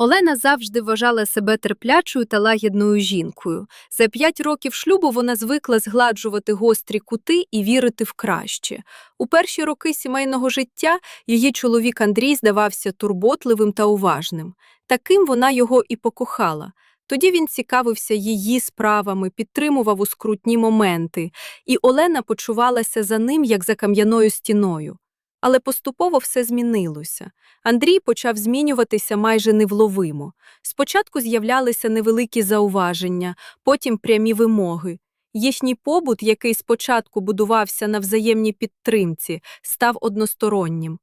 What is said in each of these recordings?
Олена завжди вважала себе терплячою та лагідною жінкою. За п'ять років шлюбу вона звикла згладжувати гострі кути і вірити в краще. У перші роки сімейного життя її чоловік Андрій здавався турботливим та уважним. Таким вона його і покохала. Тоді він цікавився її справами, підтримував у скрутні моменти, і Олена почувалася за ним, як за кам'яною стіною. Але поступово все змінилося. Андрій почав змінюватися майже невловимо. Спочатку з'являлися невеликі зауваження, потім прямі вимоги. Їхній побут, який спочатку будувався на взаємній підтримці, став одностороннім.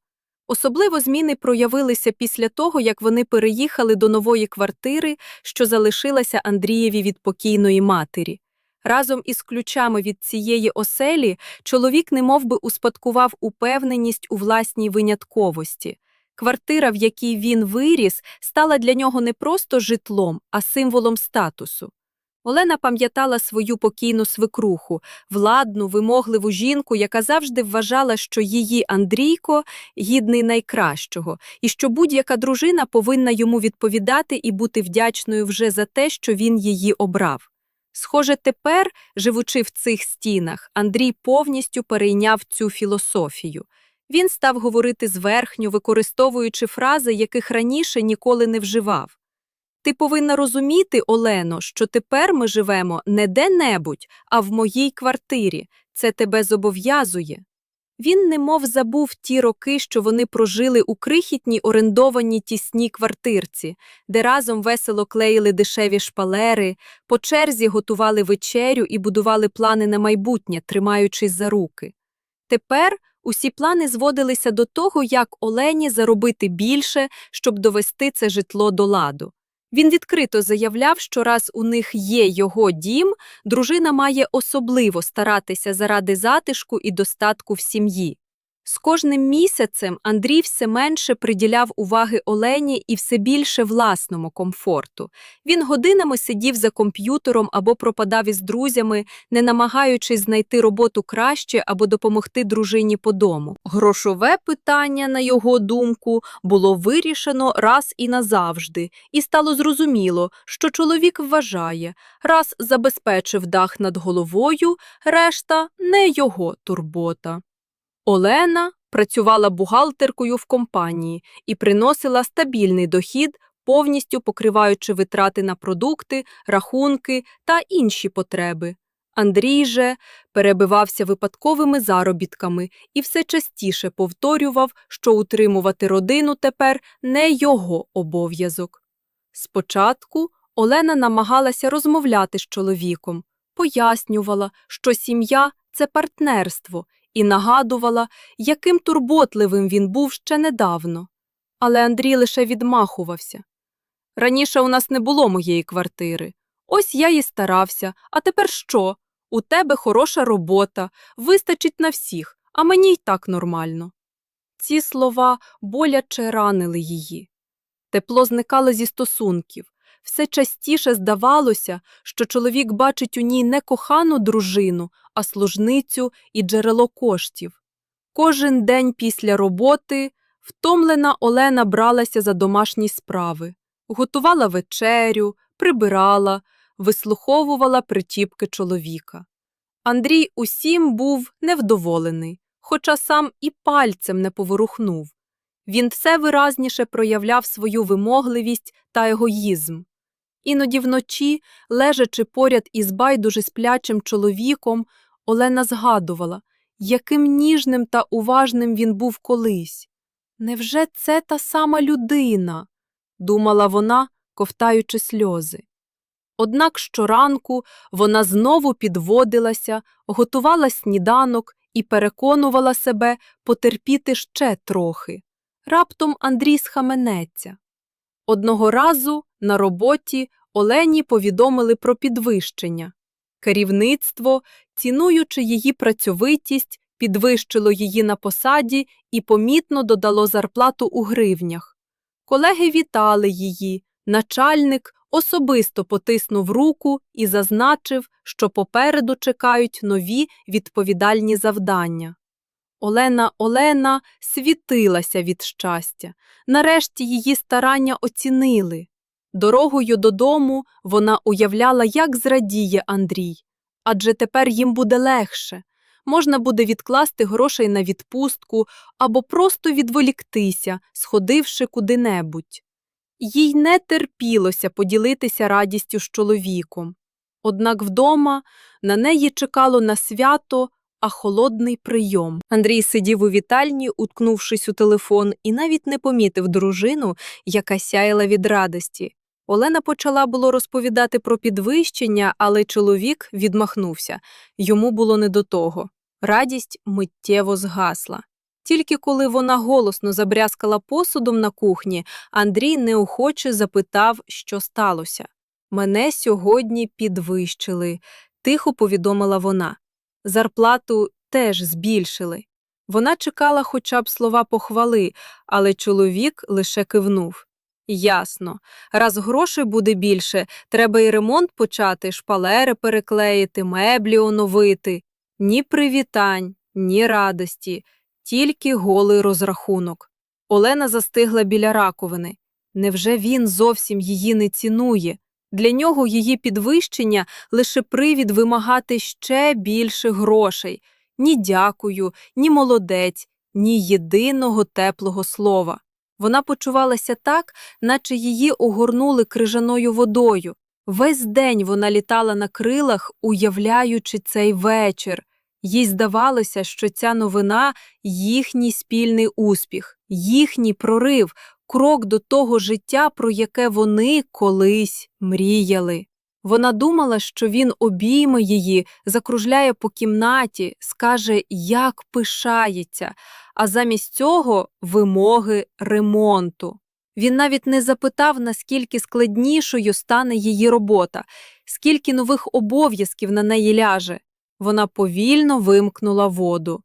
Особливо зміни проявилися після того, як вони переїхали до нової квартири, що залишилася Андрієві від покійної матері. Разом із ключами від цієї оселі чоловік немовби успадкував упевненість у власній винятковості. Квартира, в якій він виріс, стала для нього не просто житлом, а символом статусу. Олена пам'ятала свою покійну свекруху, владну, вимогливу жінку, яка завжди вважала, що її Андрійко гідний найкращого, і що будь-яка дружина повинна йому відповідати і бути вдячною вже за те, що він її обрав. Схоже, тепер, живучи в цих стінах, Андрій повністю перейняв цю філософію. Він став говорити зверхньо, використовуючи фрази, яких раніше ніколи не вживав. Ти повинна розуміти, Олено, що тепер ми живемо не де-небудь, а в моїй квартирі. Це тебе зобов'язує. Він немов забув ті роки, що вони прожили у крихітній орендованій тісній квартирці, де разом весело клеїли дешеві шпалери, по черзі готували вечерю і будували плани на майбутнє, тримаючись за руки. Тепер усі плани зводилися до того, як Олені заробити більше, щоб довести це житло до ладу. Він відкрито заявляв, що раз у них є його дім, дружина має особливо старатися заради затишку і достатку в сім'ї. З кожним місяцем Андрій все менше приділяв уваги Олені і все більше власному комфорту. Він годинами сидів за комп'ютером або пропадав із друзями, не намагаючись знайти роботу краще або допомогти дружині по дому. Грошове питання, на його думку, було вирішено раз і назавжди, і стало зрозуміло, що чоловік вважає, раз забезпечив дах над головою, решта не його турбота. Олена працювала бухгалтеркою в компанії і приносила стабільний дохід, повністю покриваючи витрати на продукти, рахунки та інші потреби. Андрій же перебивався випадковими заробітками і все частіше повторював, що утримувати родину тепер не його обов'язок. Спочатку Олена намагалася розмовляти з чоловіком, пояснювала, що сім'я це партнерство, і нагадувала, яким турботливим він був ще недавно. Але Андрій лише відмахувався. Раніше у нас не було моєї квартири. Ось я і старався, а тепер що? У тебе хороша робота, вистачить на всіх, а мені й так нормально. Ці слова боляче ранили її. Тепло зникало зі стосунків. Все частіше здавалося, що чоловік бачить у ній не кохану дружину, а служницю і джерело коштів. Кожен день після роботи втомлена Олена бралася за домашні справи, готувала вечерю, прибирала, вислуховувала притіпки чоловіка. Андрій усім був невдоволений, хоча сам і пальцем не поворухнув. Він все виразніше проявляв свою вимогливість та егоїзм. Іноді вночі, лежачи поряд із байдуже сплячим чоловіком, Олена згадувала, яким ніжним та уважним він був колись. Невже це та сама людина? думала вона, ковтаючи сльози. Однак щоранку вона знову підводилася, готувала сніданок і переконувала себе потерпіти ще трохи. Раптом Андрій схаменеться. Одного разу на роботі Олені повідомили про підвищення. Керівництво, цінуючи її працьовитість, підвищило її на посаді і помітно додало зарплату у гривнях. Колеги вітали її, начальник особисто потиснув руку і зазначив, що попереду чекають нові відповідальні завдання. Олена Олена світилася від щастя. Нарешті її старання оцінили. Дорогою додому вона уявляла, як зрадіє Андрій. Адже тепер їм буде легше. Можна буде відкласти грошей на відпустку або просто відволіктися, сходивши куди-небудь. Їй не терпілося поділитися радістю з чоловіком. Однак вдома на неї чекало на свято, а холодний прийом. Андрій сидів у вітальні, уткнувшись у телефон, і навіть не помітив дружину, яка сяяла від радості. Олена почала було розповідати про підвищення, але чоловік відмахнувся. Йому було не до того. Радість миттєво згасла. Тільки коли вона голосно забрязкала посудом на кухні, Андрій неохоче запитав, що сталося. Мене сьогодні підвищили, тихо повідомила вона. Зарплату теж збільшили. Вона чекала хоча б слова похвали, але чоловік лише кивнув. Ясно. Раз грошей буде більше, треба і ремонт почати, шпалери переклеїти, меблі оновити. Ні привітань, ні радості, тільки голий розрахунок. Олена застигла біля раковини. Невже він зовсім її не цінує? Для нього її підвищення лише привід вимагати ще більше грошей. Ні дякую, ні молодець, ні єдиного теплого слова. Вона почувалася так, наче її огорнули крижаною водою. Весь день вона літала на крилах, уявляючи цей вечір. Їй здавалося, що ця новина їхній спільний успіх, їхній прорив, крок до того життя, про яке вони колись мріяли. Вона думала, що він обійме її, закружляє по кімнаті, скаже, як пишається, а замість цього вимоги ремонту. Він навіть не запитав, наскільки складнішою стане її робота, скільки нових обов'язків на неї ляже. Вона повільно вимкнула воду.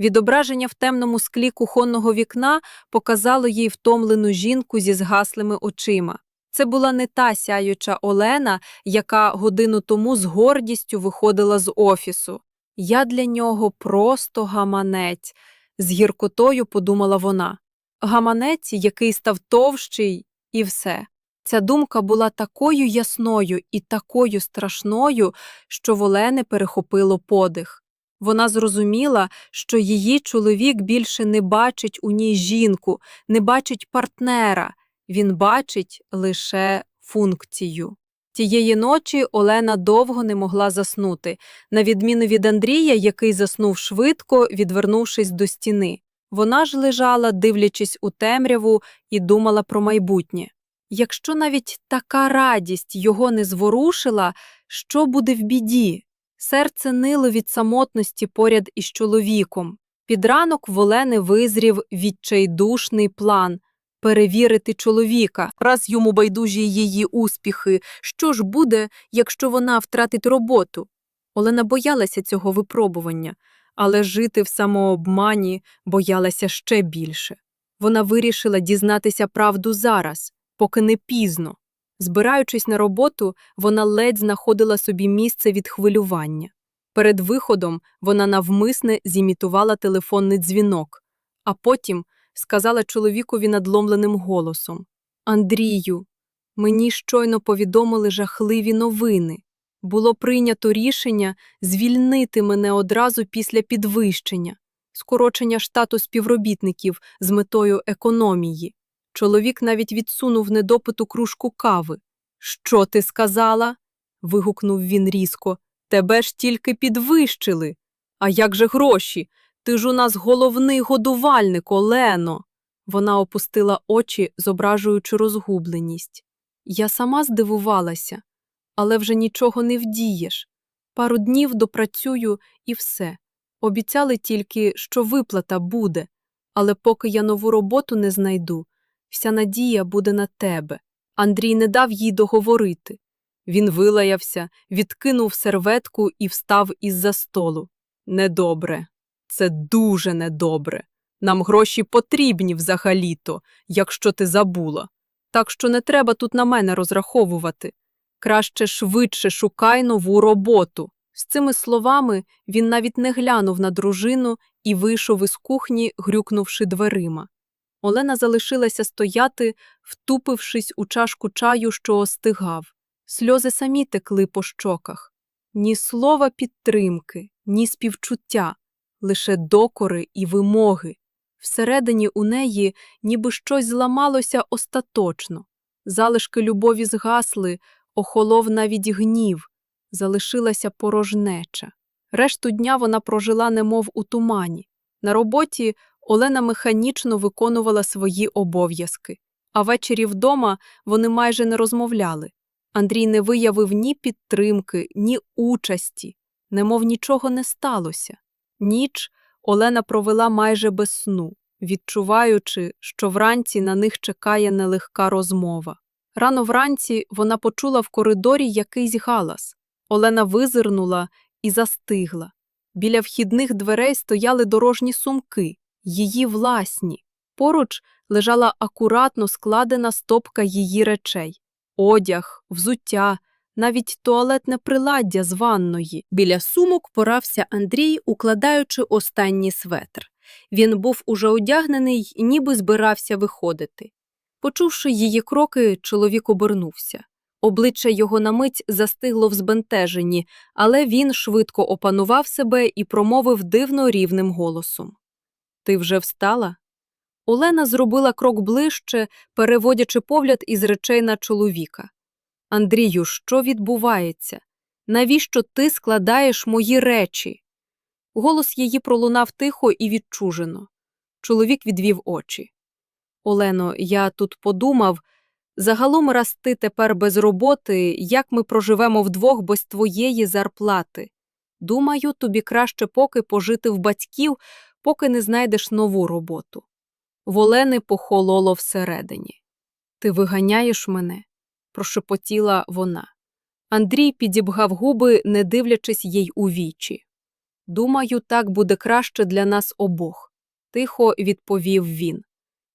Відображення в темному склі кухонного вікна показало їй втомлену жінку зі згаслими очима. Це була не та сяюча Олена, яка годину тому з гордістю виходила з офісу. Я для нього просто гаманець, з гіркотою подумала вона. Гаманець, який став товщий, і все. Ця думка була такою ясною і такою страшною, що в Олени перехопило подих. Вона зрозуміла, що її чоловік більше не бачить у ній жінку, не бачить партнера, він бачить лише функцію. Тієї ночі Олена довго не могла заснути, на відміну від Андрія, який заснув швидко, відвернувшись до стіни. Вона ж лежала, дивлячись у темряву, і думала про майбутнє. Якщо навіть така радість його не зворушила, що буде в біді? Серце нило від самотності поряд із чоловіком. Під ранок в Олени визрів відчайдушний план перевірити чоловіка, раз йому байдужі її успіхи. Що ж буде, якщо вона втратить роботу? Олена боялася цього випробування, але жити в самообмані боялася ще більше. Вона вирішила дізнатися правду зараз, поки не пізно. Збираючись на роботу, вона ледь знаходила собі місце від хвилювання. Перед виходом вона навмисне зімітувала телефонний дзвінок, а потім сказала чоловікові надломленим голосом Андрію, мені щойно повідомили жахливі новини. Було прийнято рішення звільнити мене одразу після підвищення, скорочення штату співробітників з метою економії. Чоловік навіть відсунув недопиту кружку кави. Що ти сказала? вигукнув він різко. Тебе ж тільки підвищили. А як же гроші? Ти ж у нас головний годувальник, Олено. Вона опустила очі, зображуючи розгубленість. Я сама здивувалася, але вже нічого не вдієш. Пару днів допрацюю і все. Обіцяли тільки, що виплата буде, але поки я нову роботу не знайду, вся надія буде на тебе. Андрій не дав їй договорити. Він вилаявся, відкинув серветку і встав із-за столу. Недобре. Це дуже недобре. Нам гроші потрібні взагалі-то, якщо ти забула. Так що не треба тут на мене розраховувати. Краще швидше шукай нову роботу. З цими словами він навіть не глянув на дружину і вийшов із кухні, грюкнувши дверима. Олена залишилася стояти, втупившись у чашку чаю, що остигав. Сльози самі текли по щоках. Ні слова підтримки, ні співчуття, лише докори і вимоги. Всередині у неї ніби щось зламалося остаточно. Залишки любові згасли, охолов навіть гнів, залишилася порожнеча. Решту дня вона прожила немов у тумані. На роботі Олена механічно виконувала свої обов'язки, а ввечері вдома вони майже не розмовляли. Андрій не виявив ні підтримки, ні участі, немов нічого не сталося. Ніч Олена провела майже без сну, відчуваючи, що вранці на них чекає нелегка розмова. Рано вранці вона почула в коридорі якийсь галас. Олена визирнула і застигла. Біля вхідних дверей стояли дорожні сумки, її власні. Поруч лежала акуратно складена стопка її речей одяг, взуття, навіть туалетне приладдя з ванної. Біля сумок порався Андрій, укладаючи останній светр. Він був уже одягнений, ніби збирався виходити. Почувши її кроки, чоловік обернувся. Обличчя його на мить застигло в збентеженні, але він швидко опанував себе і промовив дивно рівним голосом. Ти вже встала? Олена зробила крок ближче, переводячи погляд із речей на чоловіка. Андрію, що відбувається? Навіщо ти складаєш мої речі? Голос її пролунав тихо і відчужено. Чоловік відвів очі. Олено, я тут подумав, загалом раз ти тепер без роботи, як ми проживемо вдвох без твоєї зарплати. Думаю, тобі краще поки пожити в батьків, поки не знайдеш нову роботу. В Олени похололо всередині. Ти виганяєш мене? Прошепотіла вона. Андрій підібгав губи, не дивлячись їй у вічі. Думаю, так буде краще для нас обох, тихо відповів він.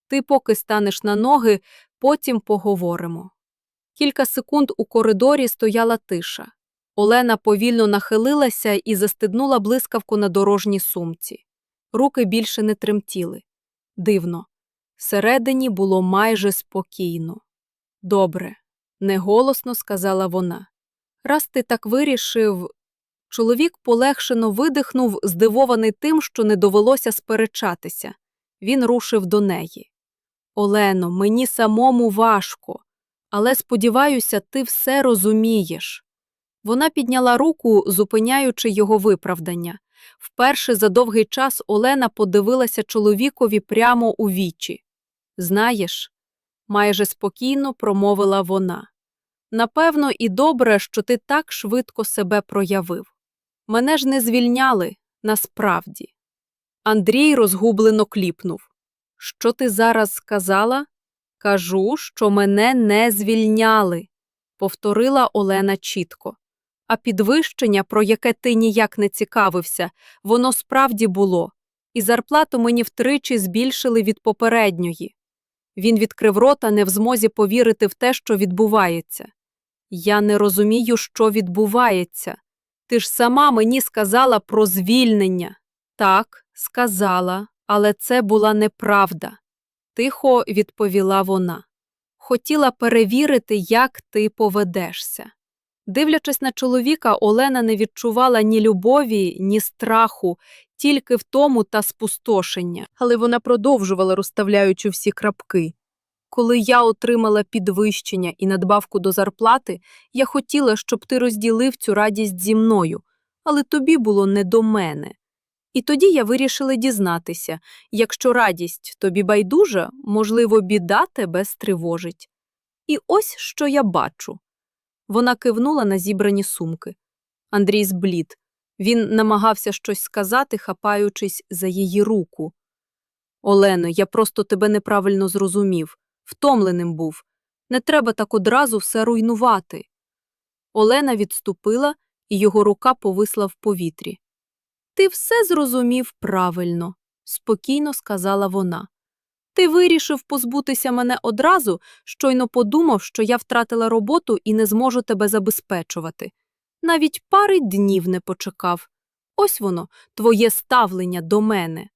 Ти поки станеш на ноги, потім поговоримо. Кілька секунд у коридорі стояла тиша. Олена повільно нахилилася і застиднула блискавку на дорожній сумці. Руки більше не тремтіли. Дивно. Всередині було майже спокійно. Добре, неголосно сказала вона. Раз ти так вирішив. Чоловік полегшено видихнув, здивований тим, що не довелося сперечатися. Він рушив до неї. Олено, мені самому важко, але сподіваюся, ти все розумієш. Вона підняла руку, зупиняючи його виправдання. Вперше за довгий час Олена подивилася чоловікові прямо у вічі. Знаєш, майже спокійно промовила вона. Напевно, і добре, що ти так швидко себе проявив. Мене ж не звільняли насправді. Андрій розгублено кліпнув. Що ти зараз сказала? Кажу, що мене не звільняли, повторила Олена чітко. А підвищення, про яке ти ніяк не цікавився, воно справді було, і зарплату мені втричі збільшили від попередньої. Він відкрив рота, не в змозі повірити в те, що відбувається. Я не розумію, що відбувається. Ти ж сама мені сказала про звільнення. Так, сказала, але це була неправда, тихо відповіла вона. Хотіла перевірити, як ти поведешся. Дивлячись на чоловіка, Олена не відчувала ні любові, ні страху, тільки втому та спустошення, але вона продовжувала, розставляючи всі крапки. Коли я отримала підвищення і надбавку до зарплати, я хотіла, щоб ти розділив цю радість зі мною, але тобі було не до мене. І тоді я вирішила дізнатися якщо радість тобі байдужа, можливо, біда тебе стривожить. І ось що я бачу. Вона кивнула на зібрані сумки. Андрій зблід. Він намагався щось сказати, хапаючись за її руку. Олено, я просто тебе неправильно зрозумів, втомленим був. Не треба так одразу все руйнувати. Олена відступила, і його рука повисла в повітрі. Ти все зрозумів правильно, спокійно сказала вона. Ти вирішив позбутися мене одразу, щойно подумав, що я втратила роботу і не зможу тебе забезпечувати. Навіть пари днів не почекав. Ось воно, твоє ставлення до мене.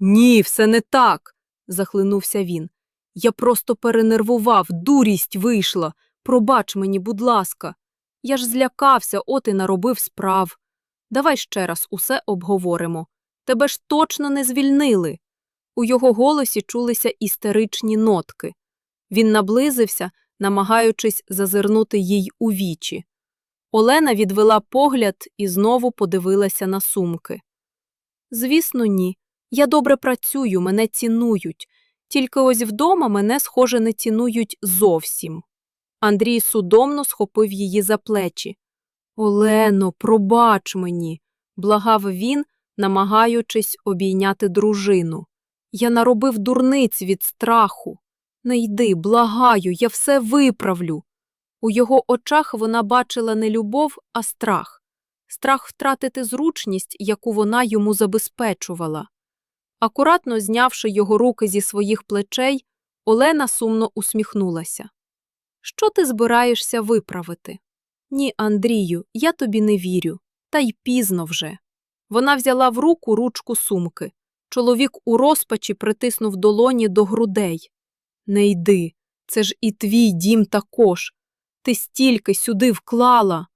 Ні, все не так, захлинувся він. Я просто перенервував, дурість вийшла. Пробач мені, будь ласка. Я ж злякався, от і наробив справ. Давай ще раз усе обговоримо. Тебе ж точно не звільнили. У його голосі чулися істеричні нотки. Він наблизився, намагаючись зазирнути їй у вічі. Олена відвела погляд і знову подивилася на сумки. Звісно, ні. Я добре працюю, мене цінують. Тільки ось вдома мене, схоже, не цінують зовсім. Андрій судомно схопив її за плечі. Олено, пробач мені, благав він, намагаючись обійняти дружину. Я наробив дурниць від страху. Не йди, благаю, я все виправлю. У його очах вона бачила не любов, а страх. Страх втратити зручність, яку вона йому забезпечувала. Акуратно знявши його руки зі своїх плечей, Олена сумно усміхнулася. Що ти збираєшся виправити? Ні, Андрію, я тобі не вірю, та й пізно вже. Вона взяла в руку ручку сумки. Чоловік у розпачі притиснув долоні до грудей. Не йди, це ж і твій дім також. Ти стільки сюди вклала.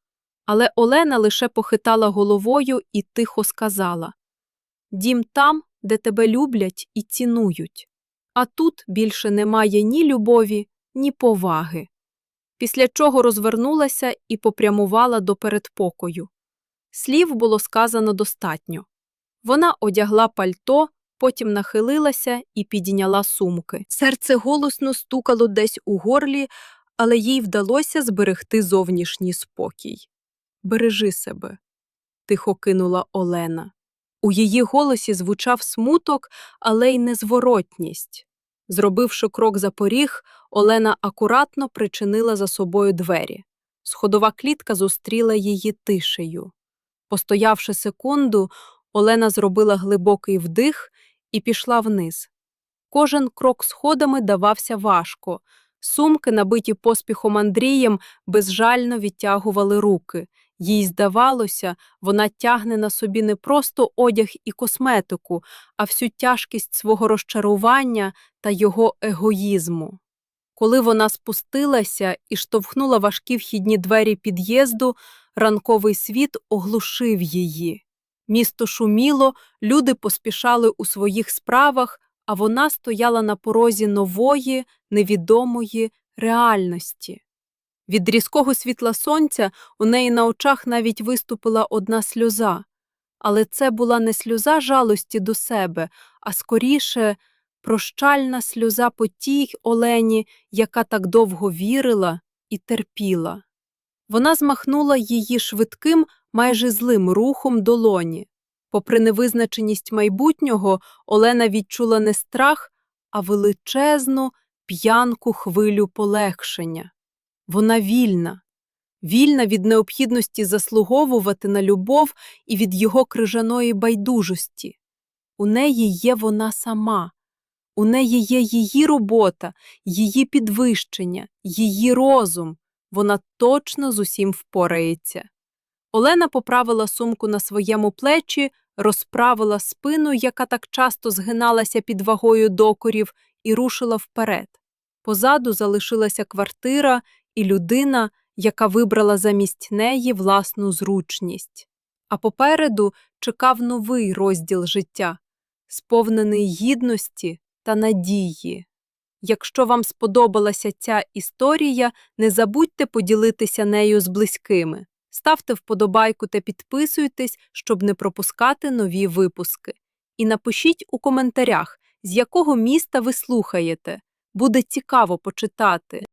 Але Олена лише похитала головою і тихо сказала Дім там, де тебе люблять і цінують. А тут більше немає ні любові, ні поваги. Після чого розвернулася і попрямувала до передпокою. Слів було сказано достатньо. Вона одягла пальто, потім нахилилася і підняла сумки. Серце голосно стукало десь у горлі, але їй вдалося зберегти зовнішній спокій. Бережи себе, тихо кинула Олена. У її голосі звучав смуток, але й незворотність. Зробивши крок за поріг, Олена акуратно причинила за собою двері. Сходова клітка зустріла її тишею. Постоявши секунду, Олена зробила глибокий вдих і пішла вниз. Кожен крок сходами давався важко. Сумки, набиті поспіхом Андрієм, безжально відтягували руки. Їй здавалося, вона тягне на собі не просто одяг і косметику, а всю тяжкість свого розчарування та його егоїзму. Коли вона спустилася і штовхнула важкі вхідні двері під'їзду, ранковий світ оглушив її. Місто шуміло, люди поспішали у своїх справах, а вона стояла на порозі нової, невідомої реальності. Від різкого світла сонця у неї на очах навіть виступила одна сльоза, але це була не сльоза жалості до себе, а скоріше прощальна сльоза по тій Олені, яка так довго вірила і терпіла. Вона змахнула її швидким, майже злим рухом долоні. Попри невизначеність майбутнього, Олена відчула не страх, а величезну, п'янку хвилю полегшення. Вона вільна, вільна від необхідності заслуговувати на любов і від його крижаної байдужості. У неї є вона сама, у неї є її робота, її підвищення, її розум. Вона точно з усім впорається. Олена поправила сумку на своєму плечі, розправила спину, яка так часто згиналася під вагою докорів, і рушила вперед. Позаду залишилася квартира і людина, яка вибрала замість неї власну зручність. А попереду чекав новий розділ життя, сповнений гідності та надії. Якщо вам сподобалася ця історія, не забудьте поділитися нею з близькими. Ставте вподобайку та підписуйтесь, щоб не пропускати нові випуски. І напишіть у коментарях, з якого міста ви слухаєте. Буде цікаво почитати.